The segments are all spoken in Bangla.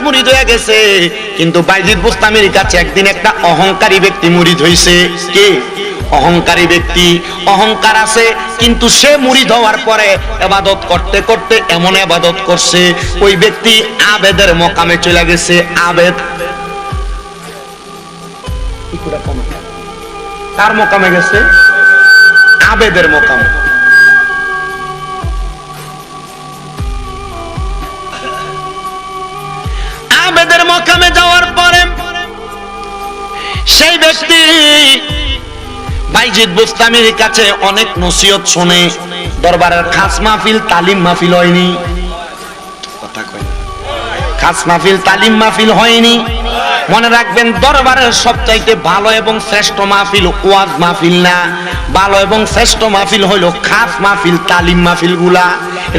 মুরিদ হয়ে গেছে। কিন্তু বাইজিদ কাছে একদিন একটা অহংকারী ব্যক্তি হইছে। কে? অহংকারী ব্যক্তি। অহংকার আছে, কিন্তু সে হওয়ার পরে এবাদত করতে করতে এমন এবাদত করছে, ওই ব্যক্তি আবেদের মকামে চলে গেছে, আবেদ। কার মকামে গেছে? আবেদের মকামে। মকামে যাওয়ার পরে সেই ব্যক্তি বাইজিদ বুস্তামির কাছে অনেক নসিহত শুনে দরবারের খাস মাহফিল, তালিম মাহফিল হয়নি। খাস মাহফিল, তালিম মাহফিল হয়নি। মনে রাখবেন, দরবারের সবচাইতে ভালো এবং শ্রেষ্ঠ মাহফিল ওয়াজ মাহফিল না। ভালো এবং শ্রেষ্ঠ মাহফিল হইল খাস মাহফিল, তালিম মাহফিলগুলা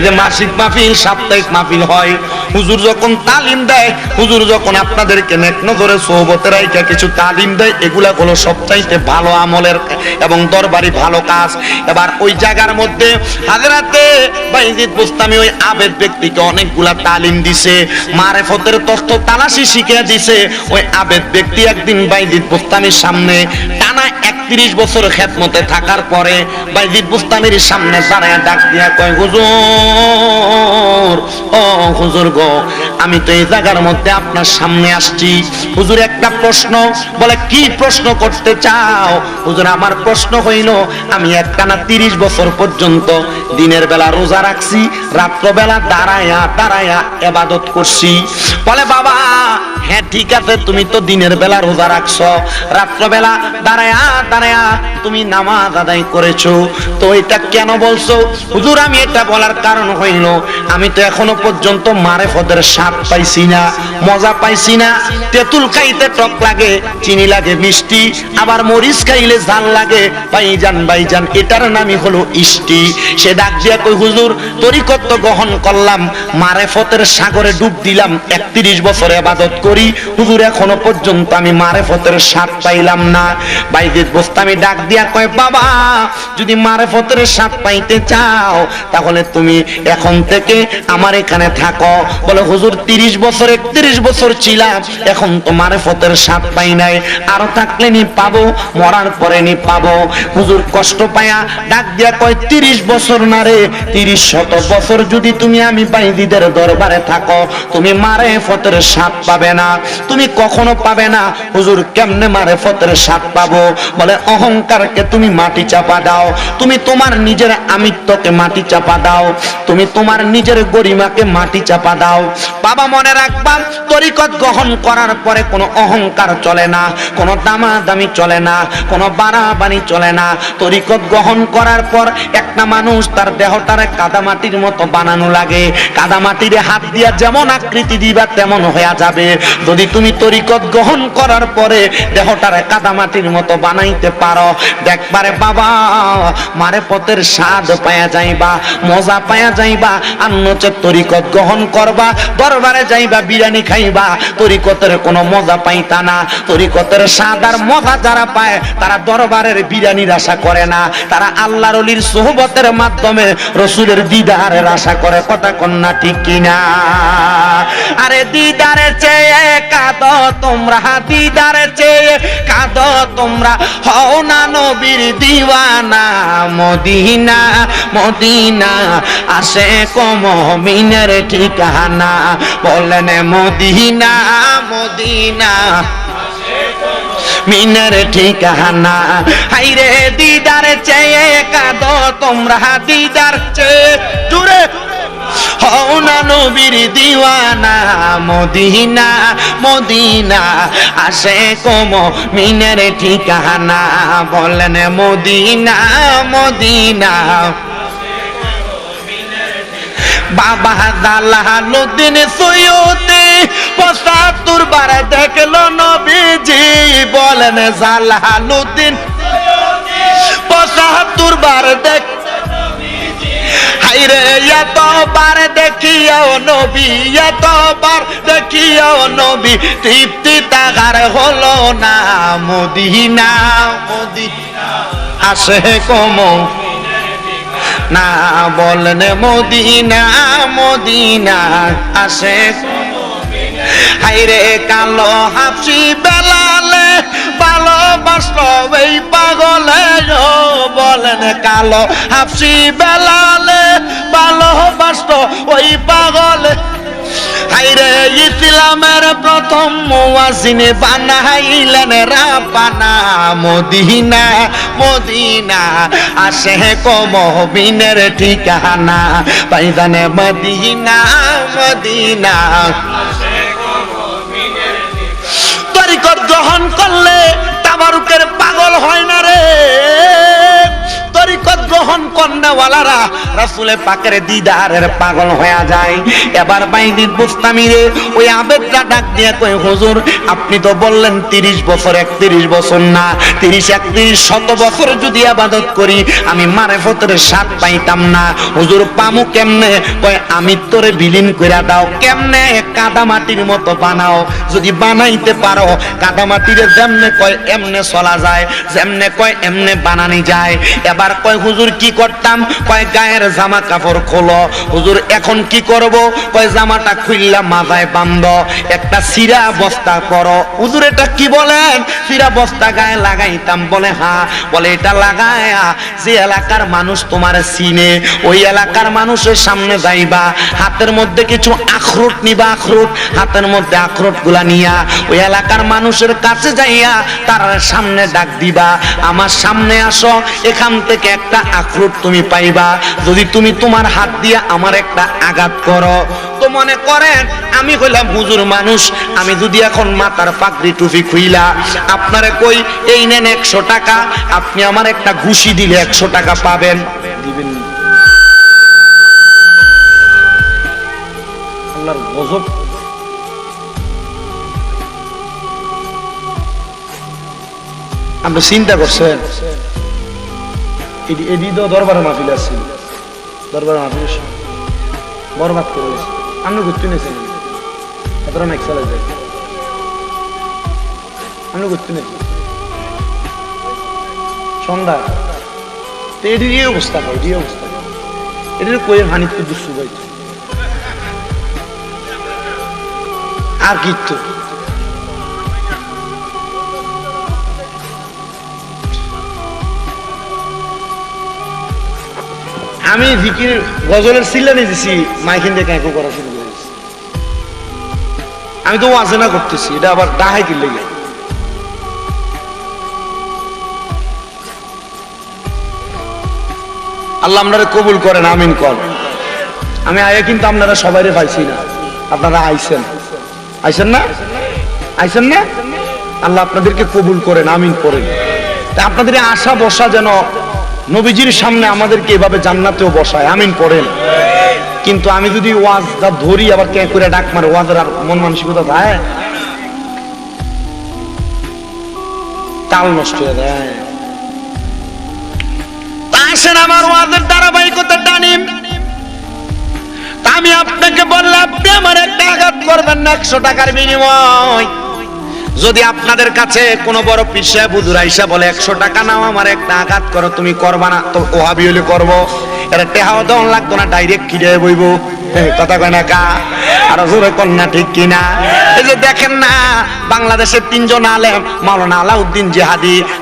যে মাসিক মাহফিল, সাপ্তাহিক মাহফিল হয়। হুজুর যখন তালিম দেয়, হুজুর যখন আপনাদেরকে নেক নজরে, সোহবতের আইকা কিছু তালিম দেয়, এগুলা হলো সবচাইতে ভালো আমলের এবং দরবারি ভালো কাজ। এবার ওই জায়গার মধ্যে হাজরাতে বাইজিদ বুস্তামি ওই আবেদ ব্যক্তিকে অনেকগুলা তালিম দিছে, মারেফতের তথ্য তালাশি শিখিয়ে দিছে। ওই আবেদ ব্যক্তি একদিন বাইজিদ বুস্তামির সামনে একত্রিশ বছর খেদমতে থাকার পরে বাইজিদ বুস্তামির সামনে দাঁড়ায় ডাক দিয়া কয়, হুজুর, ও হুজুর গো, আমি তো এই জায়গার মধ্যে আপনার সামনে আসছি। হুজুর, একটা প্রশ্ন, বলে, কি প্রশ্ন করতে চাও? হুজুর, আমার প্রশ্ন হইল, আমি একটানা তিরিশ বছর পর্যন্ত দিনের বেলা রোজা রাখছি, রাত্রবেলা দাঁড়ায়া দাঁড়ায়া এবাদত করছি। বলে, বাবা হ্যাঁ ঠিক আছে, তুমি তো দিনের বেলা রোজা রাখছো। রাত্রবেলা দাঁড়ায়া দাঁড়ায়া তুমি নামাজ আদায় করেছ। তো এটা কেন বলছো? হুজুর, আমি এটা বলার কারণ হইল, আমি তো এখনও পর্যন্ত মারে ফদের স্বাদ পাইছি না, মজা পাইছি না। তেঁতুল খাইতে টক লাগে, চিনি লাগে, মিষ্টি, আবার মরিচ খাইলে ঝাল লাগে, ভাইজান ভাইজান, এটার নামই হলো ইষ্টি। সে ডাক দিয়া কই হুজুর তরিকত্ব গ্রহণ করলাম মারে ফতের সাগরে ডুব দিলাম, একত্রিশ বছরে আবাদত করি হুজুর, এখনও পর্যন্ত আমি মারে ফতের স্বাদ পাইলাম না। বাইজিদ বোস্তামি ডাক দিয়া কয়, বাবা, যদি মারে ফতের স্বাদ পাইতে চাও, তাহলে তুমি এখন থেকে আমার এখানে থাকো। বলে, হুজুর, তিরিশ বছর, একত্রিশ বছর ছিলাম, এখন তো মারে ফতের স্বাদ পাই নাই। আরও থাকলে নি পাবো, মরার পরে নি পাবো। হুজুর কষ্ট পায়া ডাক দিয়া কয়, তিরিশ বছর না রে, তিরিশ শত বছর যদি তুমি আমি বাইদিদের দরবারে থাকো, তুমি মারে ফতের স্বাদ পাবে না। তুমি কখনো পাবে না। হুজুর, কেমনে মারে ফতের স্বাদ পাবো? বলে, অহংকারকে তুমি মাটি চাপা দাও। তুমি তোমার নিজের আমিত্বকে মাটি চাপা দাও। তুমি তোমার নিজের গরিমাকে মাটি চাপা দাও। বাবা, মনে রাখবা, তরিকত গ্রহণ করার পরে কোনো অহংকার চলে না, কোনো দামাদামি চলে না, কোনো বাড়াবাড়ি চলে না। তরিকত গ্রহণ করার পর একটা মানুষ তার দেহটারে কাদামাটির মতো বানানো লাগে। কাদামাটির হাত দিয়া যেমন আকৃতি দিবা, তেমন হয়ে যাবে। যদি তুমি তরিকত গ্রহণ করার পরে দেহটারে কাদামাটির মতো বানাইতে পারো, দেখবারে বাবা, মারে পথের স্বাদ পায়া যাইবা, মজা পায়া যাইবা আর নচে তরিকত গ্রহণ করবা, দরবারে যাইবা, বিরিয়ানি খাইবা, তরিকতের কোনো মজা পাইতা না, তরিকতের স্বাদ আর মজা যারা পায়, তারা দরবারের বিরিয়ানির আশা করে না, তারা আল্লাহর অলির সোহবতের মাধ্যমে রসুলের দিদারের আশা করে, কথা কন্যা ঠিক কিনা? আরে দিদারের চেয়ে কাঁদ তোমরা দিদারের চেয়ে কাঁদ তোমরা। হও না নবীর দিওয়ানা, মদিনা মদিনা, আসে কম মিনের ঠিকানা। বলেন মদিনা মদিনা, মিনের ঠিকানা। দিদার চেয়ে কাঁদ তোমরা দিদার চেয়ে। জুড়ে হও না নবীর দিওয়ানা, মদিনা মদিনা, আসে কম মিনের ঠিকানা, বলেন মদিনা মদিনা। বাবা দালালুদ্দিন সৈয়দে পঁচাত্তর বার দেখল নবীজি, বলেন জালালুদ্দিন পঁচাত্তর বার দেখ হাইরে এতবার দেখিয়াও নবী দেখিয়াও নবী, তৃপ্তি তাগার হলো না মদিনা। মদিনা আসে কমো, না বলেন মদিনা মদিনা। আসে কালো হাফসি বেলালে ভালোবাসলো এই পাগলে বলেন কালো হাফসি বেলালে ভালোবাসলো ওই পাগলে। হাইরে ইসলামের প্রথম মুয়াজিনে বানাইলেন রাপানা মদিনা মদিনা। আসে কমবিনের ঠিকানা পাইজানে মদিনা মদিনা। তরিকত গ্রহণ করলে হয় না রে। গ্রহণ কন্যাওয়ালারা রাসুলে পাকের দিদারের পাগল হয়ে যায়। এবার বাইদিন বুস্তামি রে ওই আবেদটা ডাক দিয়ে কই হুজুর, আপনি তো বললেন তিরিশ বছর, একত্রিশ বছর না। তিরিশ, একত্রিশ শত বছর যদি আবাদত করি, আমি মারে ফতরে স্বাদ পাইতাম না। হুজুর, পামু কেমনে? কয়, আমি তোরে বিলীন কইরা দাও। কেমনে? কাদা মাটির মতো বানাও। যদি বানাইতে পারো, কাদা মাটিরে যেমনে কয়, এমনে চলা যায়। যেমনে কয়, এমনে বানানি যায়। এবার কয়, হুজুর কি করতাম? কয়, গায়ের জামা কাপড় খোলো। হুজুর, এখন কি করব? কয়, জামাটা খুললা মাথায় বান্ধ। একটা সিরা বস্তা করো হুজুর, এটা কি বলেন সিরা বস্তা গায়ে লাগাইতাম। বলে হ্যাঁ বলে, এটা লাগায়া যে এলাকার মানুষ তোমার চিনে, ওই এলাকার মানুষের সামনে যাইবা। হাতের মধ্যে কিছু আখরোট নিবা, আখরোট। হাতের মধ্যে আখরোটগুলা নিয়া ওই এলাকার মানুষের কাছে যাইয়া তার সামনে ডাক দিবা। আমার সামনে আসো, এখান থেকে একটা আখরোট তুমি পাইবা। যদি তুমি তোমার হাত দিয়ে আমার একটা আঘাত করো, তো মনে করেন, আমি হইলাম হুজুর মানুষ, আমি যদি এখন মাথার পাগড়ি টুপি খুইলা, আপনারে কই, এই নেন একশো টাকা, আপনি আমার একটা ঘুষি দিলে একশো টাকা পাবেন। দিবেন আপনি চিন্তা করছেন? তো দরবারে মাহফিল আছে। দরবারে মাহফিল আছে। বরবাদ করে দিয়েছে আপনি ঘুরতে নিয়েছেন এতটা মেক চলে যায় আপনি ঘুরতে নিয়েছেন সন্ধ্যা। তো এটির এই অবস্থা হয় এটির অবস্থা এটির কইয়ের হানিত দুঃসু ভাই আর কিচ্ছু আমি জিকির গজলের সিলানি দিছি, মাইকিন দিয়ে ক্যাঁকো করা শুরু করেছি আমি তো ওয়াজেনা করতেছি, এটা আবার ডাহাই কিনলে গিয়ে। আল্লাহ আপনারা কবুল করেন, আমিন কর। আমি আয়া কিন্তু আপনারা সবাইরে পাইছি না। আপনারা আইছেন। আইছেন না? আইছেন না? আল্লাহ আপনাদেরকে কবুল করেন, আমিন করেন। আপনাদের আশা বসা যেন নবীজির সামনে আমাদেরকে এভাবে জান্নাতেও বসায়, আমিন করেন। কিন্তু আমি যদি ওয়াজটা ধরি, আবার কে করে ডাক মারে, ওয়াজের আর মন মানসিকতা তাল নষ্ট হয়ে তা আসেন আমার ওয়াজের ধারাবাহিকতা টানি। আমি আপনাকে বললাম, আপনি আমার একটা আঘাত করবেন না, একশো টাকার বিনিময়। যদি আপনাদের কাছে কোনো বড় পিসা বুধুর আইসা বলে, একশো টাকা নাও আমার, একটা আঘাত করো, তুমি করবা না। তো ওহাবি হলে করব। এটা টেহাও দন লাগতো না, ডাইরেক্ট কিনে বইব। কথা কয় না কা? কন্যা ঠিক কিনা? এই যে দেখেন না, বাংলাদেশের তিনজন আলেম, মাওলানা আলাউদ্দিন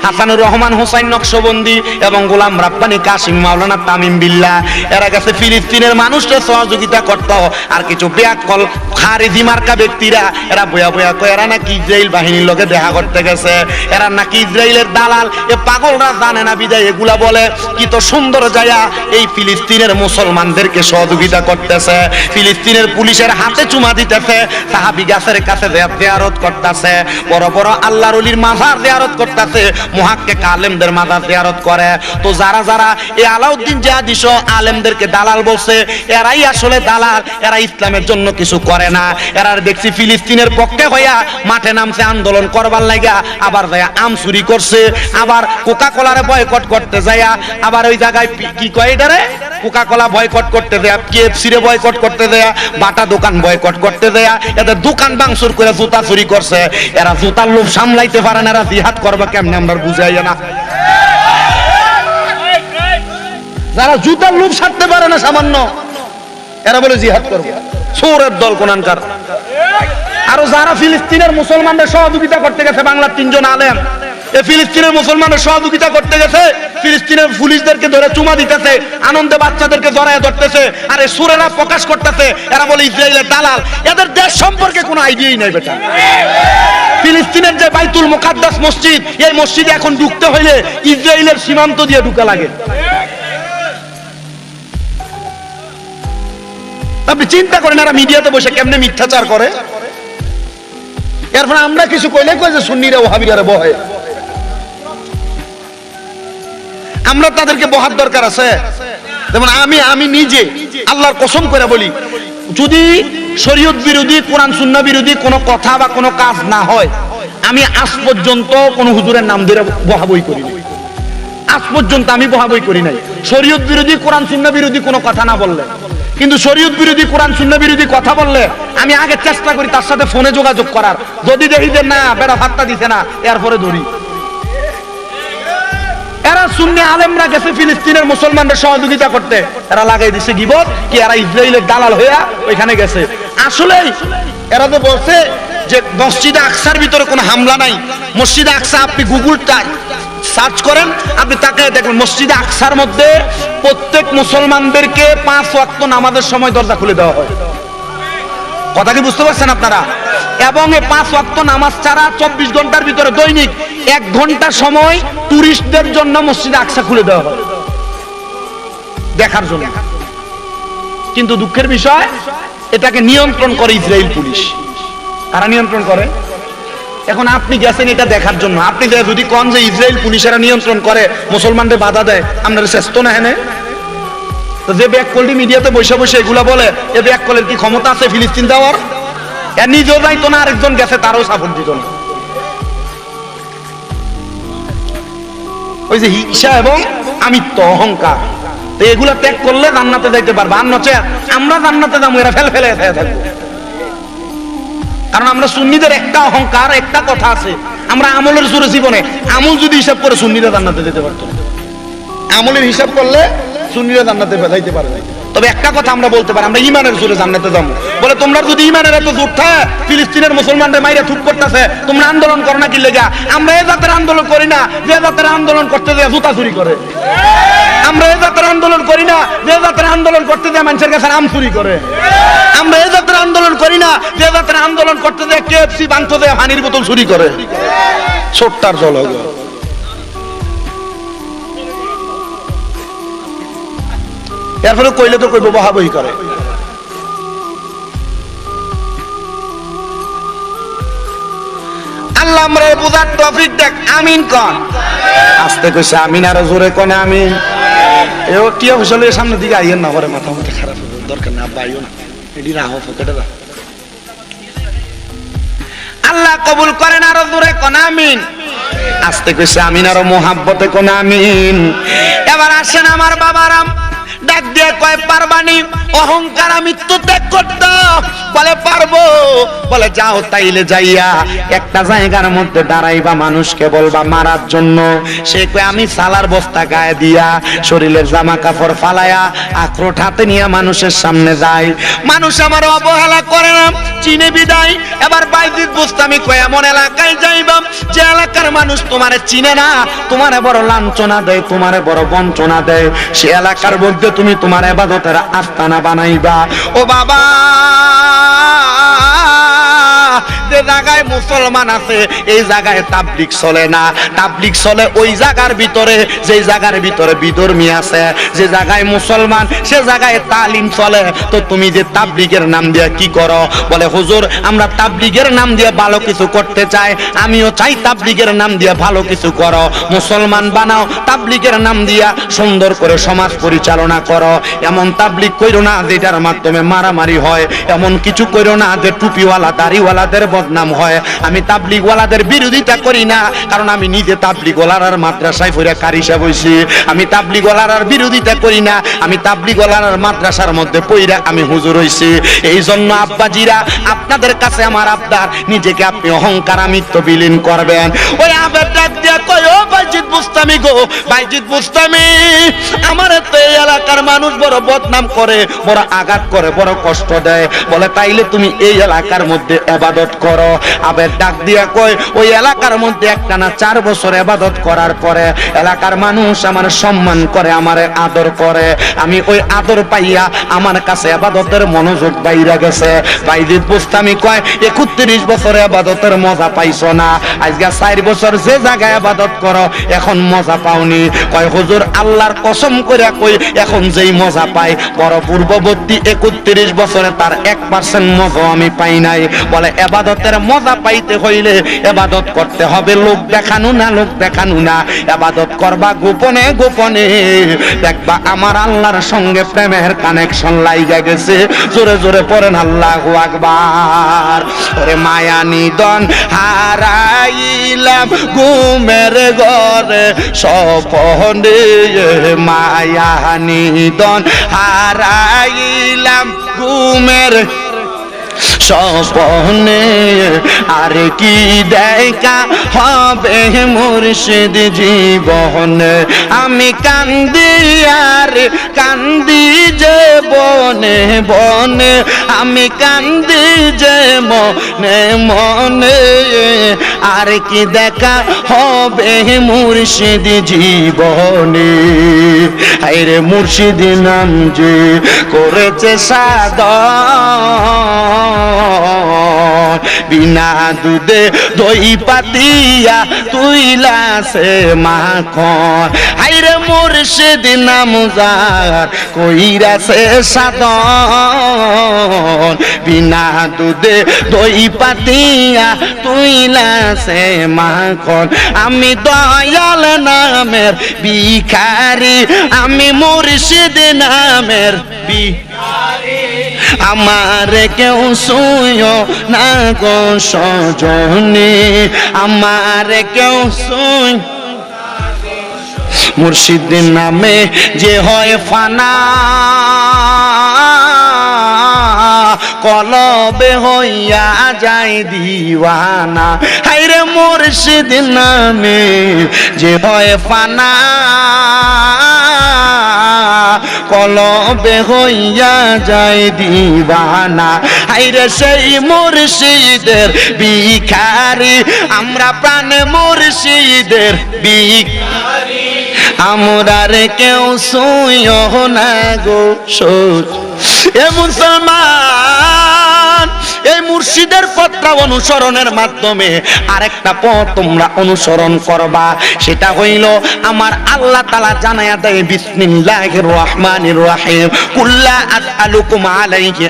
হাসানুর রহমান নকশবন্দি এবং গোলাম রাব্বানি মাওলানা তামিম বিল্লাহ। এরা গেছে ফিলিস্তিনের মানুষকে সহযোগিতা করত। আর কিছু বেয়াকল খারিজি মার্কা ব্যক্তিরা, এরা বয়া বয়া কয়, এরা নাকি ইসরায়েল বাহিনীর লোকে দেখা করতে গেছে। এরা নাকি ইসরায়েলের দালাল। এ পাগলরা জানে না বিদায়, এগুলা বলে। কি তো সুন্দর জায়গা। এই ফিলিস্তিনের মুসলমানদেরকে সহযোগিতা করতেছে। ফিলিস্তিনের পুলিশের হাতে চুমা দিতেছে। সাহাবি গাছের কাছে জিয়ারত করতেছে, বড় বড় আল্লাহর ওলির মাজার জিয়ারত করতেছে, মুহাক্কে আলেমদের মাজার জিয়ারত করে। তো যারা যারা এই আলাউদ্দিন জাহাদিস আলেমদেরকে দালাল বলছে, এরাই আসলে দালাল, এরা ইসলামের জন্য কিছু করে না। এরা দেখছি ফিলিস্তিনের পক্ষে হইয়া মাঠে নামছে, আন্দোলন করবার লাগা আবার যায়া আম চুরি করছে, আবার কোকা কোলারে বয়কট করতে যায়া, আবার ওই জায়গায় কি কয় এটারে? কোকা কোলা বয়কট করতে দেয়া কেএফসি রে বয়কট করতে দেয়া বাটা দোকান বয়কট করতে দেয়া, এদের দোকান ভাঙচুর করে জুতা চুরি করছে। এরা জুতার লোভ সামলাইতে পারে না, এরা জিহাদ করবে আমরা বুঝাই না। যারা জুতার লোভ সারতে পারে না সামান্য, এরা বলে জিহাদ করব। সৌরের দল কোনানকার। আরও যারা ফিলিস্তিনের মুসলমানদের সহযোগিতা করতে গেছে, বাংলার তিনজন আলেম, এ ফিলিস্তিনের মুসলমানের সহযোগিতা করতে গেছে ফিলিস্তিনের পুলিশদেরকে ধরে চুমা দিতেছে, আনন্দে বাচ্চাদেরকে জড়ায় ধরতেছে, আর এই সুরেরা প্রকাশ করতেছে, এরা বলে ইসরায়েলের দালাল। এদের দেশ সম্পর্কে কোনো আইডিয়াই নাই বেটা। ফিলিস্তিনের যে বাইতুল মুকাদ্দাস মসজিদ, এই মসজিদে এখন ঢুকতে হইলে ইসরায়েলের সীমান্ত দিয়ে ঢুকা লাগে। আপনি চিন্তা করেন, এরা মিডিয়াতে বসে কেমনে মিথ্যাচার করে? এরপর আমরা কিছু কইলে কই যে সুন্নিরা ওহাবিরা বহে। আমরা তাদেরকে বহার দরকার আছে। যেমন আমি আমি নিজে আল্লাহর কসম করে বলি, যদি শরীয়ত বিরোধী, কোরআন, সুন্নাহ বিরোধী কোনো কথা বা কোনো কাজ না হয়, আমি আজ পর্যন্ত কোনো হুজুরের নাম ধরে বহাবই করি আজ পর্যন্ত আমি বহাবই করি নাই। শরীয়ত বিরোধী, কোরআন, সুন্নাহ বিরোধী কোনো কথা না বললে। কিন্তু শরীয়ত বিরোধী, কোরআন, সুন্নাহ বিরোধী কথা বললে আমি আগে চেষ্টা করি তার সাথে ফোনে যোগাযোগ করার। যদি দেখি যে না, বেড়া ভাত্তা দিছে না, এরপরে ধরি। এরা সুন্নি আলেমরা গেছে ফিলিস্তিনের মুসলমানদের সহযোগিতা করতে, এরা লাগাই দিছে গিবত কি এরা ইসরায়েলের দালাল হইয়া ওইখানে গেছে। আসলেই এরা তো বলছে যে মসজিদে আকসার ভিতরে কোনো হামলা নাই, মসজিদে আকসা আপনি গুগলটা সার্চ করেন, আপনি তাকে দেখবেন মসজিদে আকসার মধ্যে প্রত্যেক মুসলমানদেরকে পাঁচ ওয়াক্ত নামাজের সময় দরজা খুলে দেওয়া হয়। কথা কি বুঝতে পারছেন আপনারা? এবং পাঁচ ওয়াক্ত নামাজ ছাড়া চব্বিশ ঘণ্টার ভিতরে দৈনিক এক ঘণ্টা সময় টুরিস্টদের জন্য মসজিদে আকসা খুলে দেওয়া হয়। দেখার জন্য। কিন্তু দুঃখের বিষয়, এটাকে নিয়ন্ত্রণ করে ইসরায়েল পুলিশ। কারা নিয়ন্ত্রণ করে? এখন আপনি গেছেন এটা দেখার জন্য। আপনি যদি কন যে ইসরায়েল পুলিশেরা নিয়ন্ত্রণ করে, মুসলমানদের বাধা দেয়, আপনার শ্রেষ্ঠ না হেনে? যে ব্যাক কলটি মিডিয়াতে বসে বসে এগুলা বলে, এ ব্যাক কলের কি ক্ষমতা আছে ফিলিস্তিন দেওয়ার নিজেও যাইতো না, আরেকজন গেছে, তারও সাপোর্ট দিত না। ওই যে হিংসা এবং অহংকার। তো ত্যাগ করলে জান্নাতে যাইতে পারবে। আর নচে আমরা জান্নাতে যাব, এরা ফেলে থাকব। কারণ আমরা সুন্নিদের একটা অহংকার, একটা কথা আছে। আমরা আমলের জোরে জীবনে আমল যদি হিসাব করে সুন্নিরা জান্নাতে যেতে পারতো। আমলের হিসাব করলে সুন্নিরা জান্নাতে যাইতে পারবে তবে একটা কথা আমরা বলতে পারি, আমরা ইমানের জোরে জান্নাতে যাব। বলে, তোমরা যদি ইমানের এত জোর থাকে, ফিলিস্তিনের মুসলমানদের মাইরে থুপ করতেছে, তোমরা আন্দোলন করো না কি লেগা? আমরা এ জাতের আন্দোলন করি না, যে জাতের আন্দোলন করতে যে জুতা চুরি করে। আমরা এ জাতের আন্দোলন করি না, যে জাতের আন্দোলন করতে যায় মানুষের কাছে আম চুরি করে। আমরা এ জাতের আন্দোলন করি না, যে জাতের আন্দোলন করতে যায় কেএফসি বাংতে যায় হানির বোতল চুরি করে। ছোট্টার জলগর এরপরে কইলে তো কইব, বহাবহি করে। আল্লাহ আমরা বুঝার টপিক দেখ আমিন কন। আস্তে কইছে আমিন আরও জোরে কনে আমিন। এও কি অবসলে সামনে দিকে আইয়েন না পরে মাথা মাথা খারাপ হবে দরকার না আব্বা আইও না। এডি রাহো পকেটে রাখো আল্লাহ কবুল করেন আরও দূরে কোন আমিন। আস্তে কইছে আমিন আরও মোহাব্বতে কোন আমিন। এবার আসেন আমার বাবারাম ডাক দিয়ে কয় পারবানি অহংকার আমি তো ত্যাগ করত বলে, পারব। বলে, যাও তাইলে যাইয়া একটা জায়গার মধ্যে দাঁড়াইবা, মানুষকে বলবা মারার জন্য। সে কয়, আমি সালার বস্তা গায়ে দিয়া শরীরের জামা কাপড় ফালায়া আক্রোট হাতে নিয়ে মানুষের সামনে যায় মানুষ আমার অবহেলা করে না, চিনে বিদায়। এবার বাইজিৎ বুঝতামি কয়, এমন এলাকায় যাইবাম যে এলাকার মানুষ তোমারে চিনে না, তোমারে বড় লাঞ্ছনা দেয়, তোমারে বড় বঞ্চনা দেয়। সে এলাকার মধ্যে তুমি তোমার এবাদতের আস্তানা বানাইবা। ও বাবা! জায়গায় মুসলমান আছে, এই জায়গায় তাবলিক চলে না। তাবলিক চলে ওই জায়গার ভিতরে যে জায়গার ভিতরে বিধর্মী আছে, যে জায়গায় মুসলমান, সে জায়গায় তালিম চলে। তো তুমি যে তাবলিগের নাম দিয়ে কি করো? বলে, হুজুর, আমরা তাবলিগের নাম দিয়ে ভালো কিছু করতে চাই। আমিও চাই তাবলিগের নাম দিয়ে ভালো কিছু করো। মুসলমান বানাও, তাবলিগের নাম দিয়া সুন্দর করে সমাজ পরিচালনা করো। এমন তাবলিগ কইরো না, যেটার মাধ্যমে মারামারি হয়। এমন কিছু কইরো না যে টুপিওয়ালা, দাড়িওয়ালাদের বদনাম হয়। আমি তাবলিগওয়ালাদের বিরোধিতা করি না, কারণ আমি নিজে তাবলিগওয়ালার মাদ্রাসায় পড়ে কারি সাহেব হইছি। আমি তাবলিগওয়ালার বিরোধিতা করি না, আমি তাবলিগওয়ালার মাদ্রাসার মধ্যে পইরা আমি হুজুর হইছি। এই জন্য আব্বাজিরা, আপনাদের কাছে আমার আবদার, নিজেকে আপনি অহংকার, আমিত্ব বিলীন করবেন। ওই দিয়া কয় মানুষ বড় চার বছর এবাদত করার পরে, এলাকার মানুষ আমার সম্মান করে, আমার আদর করে। আমি ওই আদর পাইয়া আমার কাছে এবাদতের মনোযোগ বাইরা গেছে। বাইজিৎ বুস্তামি কয় একত্রিশ বছর এবাদতের মজা পাইছো না। আজকে চার বছর যে জায়গায় আবাদত করো, এখন মজা পাওনি। কয়, হুজুর, আল্লাহর কসম করে কই, এখন যেই মজা পাই, বড় পূর্ববর্তী একত্রিশ বছরে তার এক পার্সেন্ট মজা আমি পাই নাই। বলে, এবাদতের মজা পাইতে হইলে এবাদত করতে হবে, লোক দেখানো না, লোক দেখানো না। এবাদত করবা গোপনে গোপনে। দেখবা আমার আল্লাহর সঙ্গে প্রেমের কানেকশন লাইগা গেছে। জোরে জোরে পড়েন, আল্লাহ আকবার। ওরে মায়া নিদন হারাইলাম ঘুমের ঘরে সপনে মায়া নিদন হারাইলাম ঘুমের স্বপনে। আর কি দেখা হবে মুর্শিদ জীবনে? আমি কান্দি আর কান্দি যে বনে বনে, আমি কান্দি যে মনে মনে। আর কি দেখা হবে মুর্শিদ জীবনে? হাইরে মুর্শিদ নাম যে করেছে সাদর। বিনা দুধে দই পাতিয়া তুইলা সে মাখন। হাইরে মুর্শিদ নাম যার কইরা সে সাদন বিনা দুধে দই পাতিয়া তুইলা সে মাখন। আমি দয়াল নামের ভিখারি, আমি মুর্শিদ নামের বি আমার কেউ শুয় না গো সজনে, আমার কেউ শুয় মুর্শিদ নামে যে হয় ফানা। কলবে হইয়া যায় দিওয়ানা। হাইরে মুর্শিদ নামে যে হয় ফানা কলবে হইয়া যায় দিওয়ানা। হাইরে সেই মুর্শিদের ভিখারি, আমরা প্রাণে মুর্শিদের ভিখারি। আমরা রে কেউ শুইও না গো সোজ এ মুসলমান মুর্শিদের পথটা অনুসরণের মাধ্যমে আরেকটা পথ তোমরা অনুসরণ করবা। সেটা হইল আমার আল্লাহ তালা জানায়া দেয় কুল্লা আলাইহি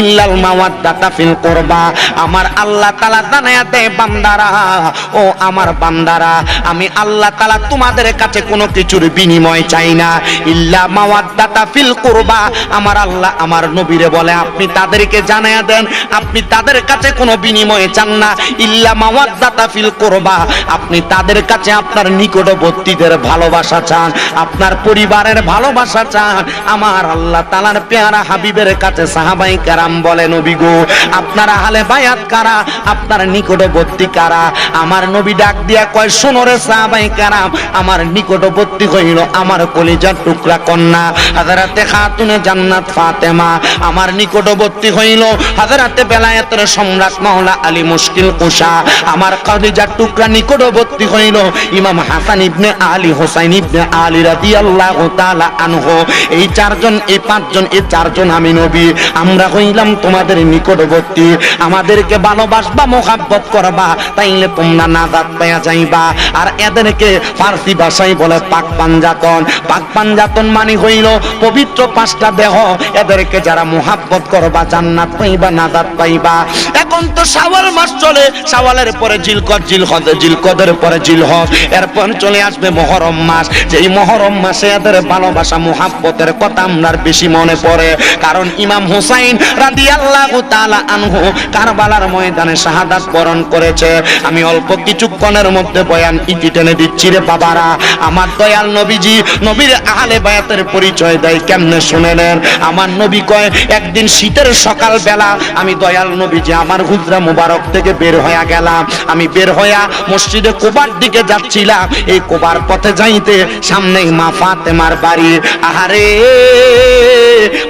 ইল্লাল মাওয়াদ্দাতা ফিল কুরবা। আমার আল্লাহ তালা দেয়, বান্দারা, ও আমার বান্দারা, আমি আল্লাহ তালা তোমাদের কাছে কোনো কিছুর বিনিময় চাই না। ইল্লা মাওয়াদ্দাতা ফিল কুরবা। আমার আল্লাহ আমার নবীরে বলে, আপনি তাদেরকে জানায়া দেন, আপনি তাদের কাছে কোনো বিনিময়ে চান না। ইল্লা মাওয়াদ্দাতা ফিল কুরবা। আপনি তাদের কাছে আপনার নিকটবর্তীদের ভালোবাসা চান, আপনার পরিবারের ভালোবাসা চান। আমার আল্লাহ তালার পেয়ারা হাবিবের কাছে সাহাবাই কারাম বলে নবী গো, আপনারা হালে বায়াত কারা? আপনার নিকটবর্তী কারা? আমার নবী ডাক দিয়া কয় শোনরে সাহাবাই কারাম, আমার নিকটবর্তী হইল আমার কলিজার টুকরা কন্যা হাজারাতে খাতুনে জান্নাত ফাতেমা। আমার নিকটবর্তী হইল হাজারাতে বেলায়েতের সম্রাট মাওলা আলী মুশকিল কুশা। আমার কলিজার টুকরা নিকটবর্তী হইল ইমাম হাসান ইবনে আলী, হোসাইন ইবনে আলী রাদিয়াল্লাহু তাআলা আনহু। এই চারজন, এই পাঁচজন, এই চারজন আমি নবী। আমরা হইলাম তোমাদের নিকটবর্তী। আমাদেরকে ভালোবাসবা, মোহাব্বত করবা, তাইলে তোমরা যাইবা। আর এদেরকে ফার্সি ভাষায় বলে পাক পাঞ্জাতন। পাক পাঞ্জাতন মানে হইল পবিত্র পাঁচটা দেহ। এদেরকে যারা মোহাব্বত করবা, জান্নাত পাইবা, নাজাত পাইবা পাইবা এখন তো শাওয়াল মাস চলে, শাওয়ালের পরে জিলকদ জিলহদ জিলকদের পরে জিলহদ এরপর চলে আসবে মহরম মাস। যেই মহরম মাসে এদের ভালোবাসা, মুহাব্বতের কথা আমরার বেশি মনে পড়ে। কারণ ইমাম হুসাইন রাদিয়াল্লাহু তাআলা আনহু কারবালার ময়দানে শাহাদাত বরণ করেছে। আমি অল্প কিছুক্ষণের মধ্যে বয়ান ইতি টেনে দিচ্ছি রে বাবারা। আমার দয়াল নবীজি নবীর আহলে বায়াতের পরিচয় দেয়, কেমনে শুনে নেন আমার নবী কয়, একদিন শীতের সকাল বেলা আমি দয়াল নবীজি আমার হুজরা মুবারক থেকে বের হইয়া গেলাম। আমি বের হইয়া মসজিদে কোবার দিকে যাচ্ছিলাম। এই কোবার পথে যাইতে সামনেই মা ফাতেমার বাড়ি। আহারে,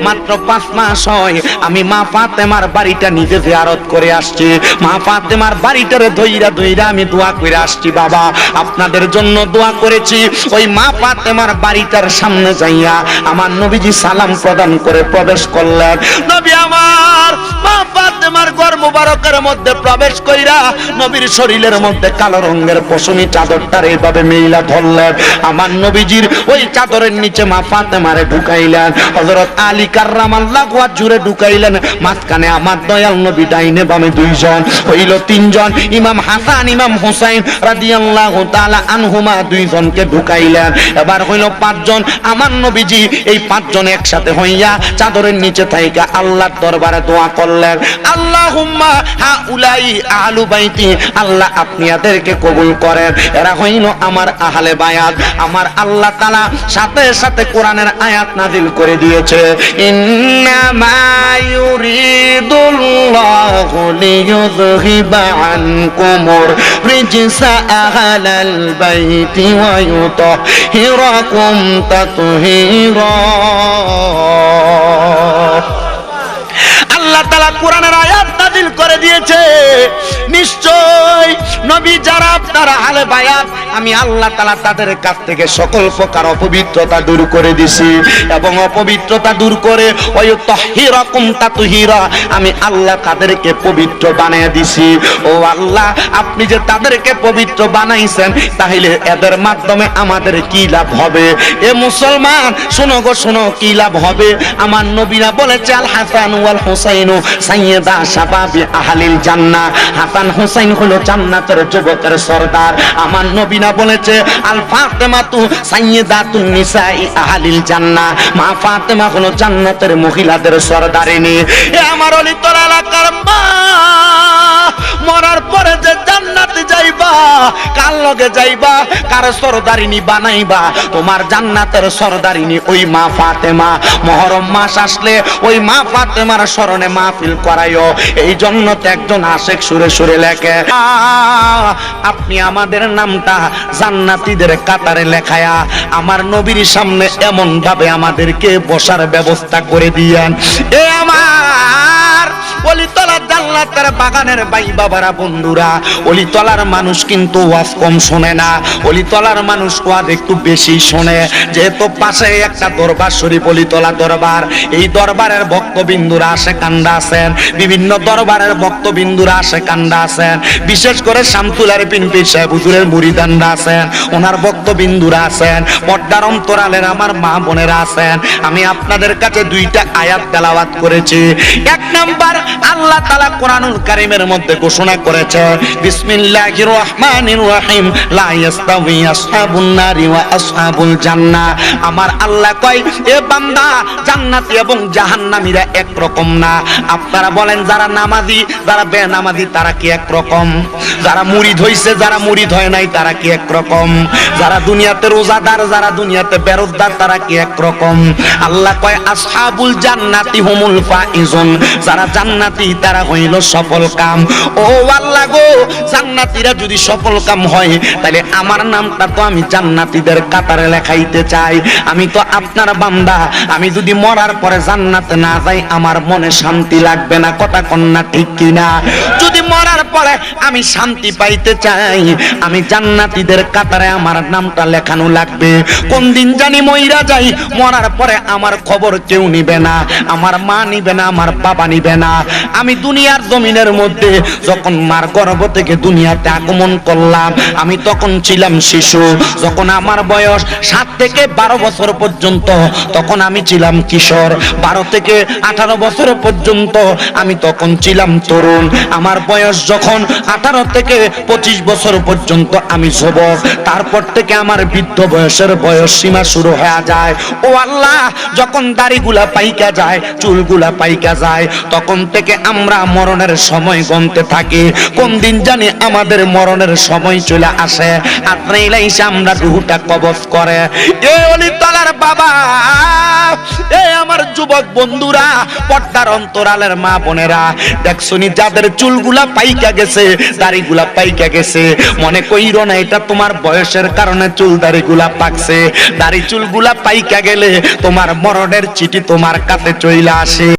মাত্র পাঁচ মাস হয়, আমি মা ফাতেমার বাড়িটা নিজে জিয়ারত করে আসছি। মা ফাতেমার বাড়িটারে ধইরা ধইরা আমি দোয়া করে আসছি, বাবা। আপনাদের জন্য দোয়া করেছি। ওই মা ফাতেমার বাড়িটার সামনে যাইয়া আমার নবীজি সালাম প্রদান করে প্রবেশ করলেন। নবী আমার মা ফাতেমার ঘর মুবারকের মধ্যে প্রবেশ কইরা নবীর শরীরের মধ্যে কালো রঙের পশমি চাদরটার এইভাবে মেইলা ধরলেন। আমার নবীজির ওই চাদরের নিচে মা ফাতেমারে ঢুকাইলেন। হযরত আলী কাররামাল্লাহু জুড়ে ঢুকাইলেন। মাঝখানে আমার দয়াল নবী ডাইনে বামে দুইজন, হইল তিনজন। ইমাম হাসান, ইমাম হুসাইন রাদিয়াল্লাহু তাআলা আনহুমা দুইজনকে ঢুকাইলেন। এবার হইল পাঁচজন। আমার নবীজি এই পাঁচজন একসাথে হইয়া চাদরের নিচে থাইকা আল্লাহর দরবারে দোয়া করলেন। আল্লাহুম্মা হাউলাই আহলু বাইতি। আল্লাহ আপনি এদেরকে কবুল করেন। এরা হইল আমার আহলে বায়াত। আমার আল্লাহ তাআলা সাথে সাথে কোরআনের আয়াত নাজিল করে দিয়েছে। ইন্নামা ইউরিদুল্লাহু লিইয়ুযহিবা আনকুমুর রিজসা আহলাল বাইতি ওয়া ইউতাহিরাকুম তাতহীরা। আল্লাহ তালা কোরআনের আয়াত নাজিল করে দিয়েছে। নিশ্চয় নবী যারা আপনারা হালে বায়াত আমি আল্লাহ তালা তাদের কাছ থেকে সকল প্রকার অপবিত্রতা দূর করে দিছি। এবং অপবিত্রতা দূর করে ওই তহিরকম তাতুহিরা, আমি আল্লাহ তাদেরকে পবিত্র বানিয়ে দিছি। ও আল্লাহ, আপনি যে তাদেরকে পবিত্র বানাইছেন, তাহলে এদের মাধ্যমে আমাদের কি লাভ হবে? এ মুসলমান, শোনো গো, শোনো কি লাভ হবে? আমার নবীরা বলেছে, আল হাসান ওয়াল হুসাইনু সাইয়্যিদা শাবাবি আহলিল জান্নাহ। হাসান হুসাইন হলো জান্নাতের যুবকের সর্দার। আমার নবীনা বলেছে, আল ফাতেমাতু সাইয়্যিদাতুন নিসাই আহলিল জান্নাহ। মা ফাতেমা হলো জান্নাতের মহিলাদের সর্দারিনী। এ আমার অলিতর এলাকার মা, মরার পরে যে জান্নাতে যাইবা, কার লগে যাইবা, কার সরদারিনী বানাইবা, তোমার জান্নাতের সরদারিনী ওই মা ফাতেমা। মহরম মাস আসলে ওই মা ফাতেমার স্মরণে মাহফিল করাইও। এই জন্য তো একজন আশেক সুরে সুরে লেখে আপনি আমাদের নামটা জান্নাতীদের কাতারে লেখায়া আমার নবীর সামনে এমন ভাবে আমাদেরকে বসার ব্যবস্থা করে দিয়েন। এ আমার অলিতলার জান্নাতের বাগানের বাই বাবারা বন্ধুরা, অলিতলার মানুষ কিন্তু ওয়াজ কম শোনে না। অলিতলার মানুষ ওয়াজ একটু বেশি শোনে। যেহেতু পাশে একটা দরবার, শরীফ অলিতলা দরবার, এই দরবারের ভক্তবিন্দুরা আসে কান্দা আছেন। বিভিন্ন দরবারের ভক্তবিন্দুরা আসে কান্দা আছেন। বিশেষ করে শামতুলার পিনপি সাহেব, হুজুরের মুড়িদানরা আছেন, ওনার ভক্তবিন্দুরা আছেন পর্দার অন্তরালের আমার মা বোনেরা আছেন। আমি আপনাদের কাছে দুইটা আয়াত তেলাওয়াত করেছি। এক নাম্বার, আল্লাহ তাআলা কোরআনুল কারীমের মধ্যে ঘোষণা করেছে, বিসমিল্লাহির রহমানির রহিম, লা আসহাবুন নারি ওয়া আসহাবুল জান্নাহ আমার আল্লাহ কয়, এ বান্দা এবং জাহান্নামীরা এক রকম না। আপনারা বলেন, যারা নামাজি, যারা বেনামাজি, তারা কি এক রকম যারা মুরিদ হইছে, যারা মুরিদ হয় নাই, তারা কি এক রকম যারা দুনিয়াতে রোজাদার, যারা দুনিয়াতে বেরোজদার তারা কি এক রকম আল্লাহ কয়, আসহাবুল জান্নাতি হুমুল ফাইজুন। যারা জান্নাতি, তারা হইল সফল কাম। ও আল্লাহ গো, জান্নাতীরা যদি সফল কাম হয়, তাহলে আমার নামটা তো আমি জান্নাতীদের কাতারে লেখাইতে চাই। আমি তো আপনার বান্দা, আমি যদি মরার পরে জান্নাতে না যাই, আমার মনে শান্তি লাগবে না, কথা কন্যা ঠিক কিনা? যদি পরে আমি শান্তি পাইতে চাই। আমি জান্নাতীদের কাতারে আমার নামটা লেখানো লাগবে। কোন দিন জানি মইরা যাই, মরার পরে আমার খবর কেউ নিবে না। আমার মা নিবে না, আমার বাবা নিবে না। আমি দুনিয়ার জমিনের মধ্যে যখন মার গর্ভ থেকে দুনিয়াতে আগমন করলাম, আমি তখন ছিলাম শিশু। যখন আমার বয়স সাত থেকে বারো বছর পর্যন্ত, তখন আমি ছিলাম কিশোর। বারো থেকে আঠারো বছর পর্যন্ত আমি তখন ছিলাম তরুণ। আমার বয়স যখন আঠারো থেকে পঁচিশ বছর পর্যন্ত আমি যুবক। তারপর থেকে আমার বৃদ্ধ বয়সের বয়স সীমা শুরু হয়ে যায়। ও আল্লাহ, যখন দাড়িগুলা পাইকা যায়, চুলগুলা পাইকা যায়, তখন থেকে আমরা মরণের সময় গনতে থাকি। কোন দিন জানি আমাদের মরণের সময় চলে আসে। আপনি এসে আমরা রুহুটা কবজ করে। এ অলি তলার বাবা, এ আমার যুবক বন্ধুরা, পর্দার অন্তরালের মা বোনেরা, দেখছনি যাদের চুলগুলা পাইকা গেছে দাড়িগুলা পাইকা গেছে। মনে কইরো না, এটা তোমার বয়সের কারণে চুল দাড়িগুলা পাকছে। দাড়ি চুলগুলা পাইকা গেলে তোমার মরণের চিঠি তোমার কাছে চইলা আসে।